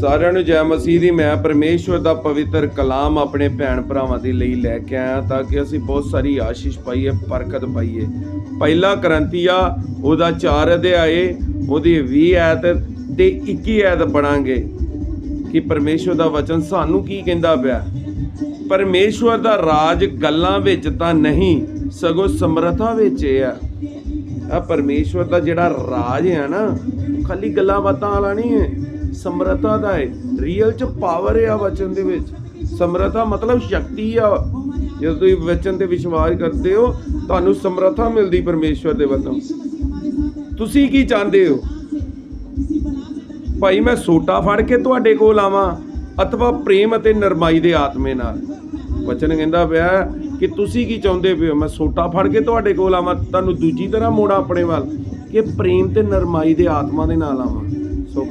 ਸਾਰਿਆਂ ਨੂੰ ਜੈ ਮਸੀਹ ਦੀ। ਮੈਂ ਪਰਮੇਸ਼ਵਰ ਦਾ ਪਵਿੱਤਰ ਕਲਾਮ ਆਪਣੇ ਭੈਣ ਭਰਾਵਾਂ ਦੇ ਲਈ ਲੈ ਕੇ ਆਇਆ ਤਾਂ ਕਿ ਅਸੀਂ ਬਹੁਤ ਸਾਰੀ ਆਸ਼ੀਸ਼ ਪਾਈਏ, ਬਰਕਤ ਪਾਈਏ। ਪਹਿਲਾ ਕਰੰਤੀਆ ਉਹਦਾ 4 ਅਧਿਆਏ, ਉਹਦੀ 20 ਐਤ ਤੇ 21 ਐਤ ਪੜਾਂਗੇ ਕਿ ਪਰਮੇਸ਼ਵਰ ਦਾ ਵਚਨ ਸਾਨੂੰ ਕੀ ਕਹਿੰਦਾ ਪਿਆ। ਪਰਮੇਸ਼ਵਰ ਦਾ ਰਾਜ ਗੱਲਾਂ ਵਿੱਚ ਤਾਂ ਨਹੀਂ, ਸਗੋਂ ਸਮਰੱਥਾ ਵਿੱਚ ਹੈ ਆ। ਪਰਮੇਸ਼ਵਰ ਦਾ ਜਿਹੜਾ ਰਾਜ ਹੈ ਨਾ ਖਾਲੀ ਗੱਲਾਂ ਬਾਤਾਂ ਵਾਲਾ ਨਹੀਂ ਹੈ। ਸਮਰੱਥਾ ਦਾ ਹੈ। ਰੀਅਲ ਚ ਪਾਵਰ ਆ ਵਚਨ ਦੇ ਵਿੱਚ। ਸਮਰੱਥਾ ਮਤਲਬ ਸ਼ਕਤੀ ਆ। ਜਦੋਂ ਤੁਸੀਂ ਵਚਨ ਤੇ ਵਿਸ਼ਵਾਸ ਕਰਦੇ ਹੋ, ਤੁਹਾਨੂੰ ਸਮਰੱਥਾ ਮਿਲਦੀ ਪਰਮੇਸ਼ਵਰ ਦੇ ਵੱਲੋਂ। ਤੁਸੀਂ ਕੀ ਚਾਹੁੰਦੇ ਹੋ? ਭਾਈ, ਮੈਂ ਸੋਟਾ ਫੜ ਕੇ ਤੁਹਾਡੇ ਕੋਲ ਆਵਾਂ ਅਥਵਾ ਪ੍ਰੇਮ ਅਤੇ ਨਰਮਾਈ ਦੇ ਆਤਮੇ ਨਾਲ? ਵਚਨ ਕਹਿੰਦਾ ਪਿਆ ਕਿ ਤੁਸੀਂ ਕੀ ਚਾਹੁੰਦੇ ਪਿਓ ਮੈਂ ਸੋਟਾ ਫੜ ਕੇ ਤੁਹਾਡੇ ਕੋਲ ਆਵਾਂ, ਤੁਹਾਨੂੰ ਦੂਜੀ ਤਰ੍ਹਾਂ ਮੋੜਾ ਆਪਣੇ ਵੱਲ, ਕਿ ਪ੍ਰੇਮ ਤੇ ਨਰਮਾਈ ਦੇ ਆਤਮਾ ਦੇ ਨਾਲ ਆਵਾਂ। ਸੋ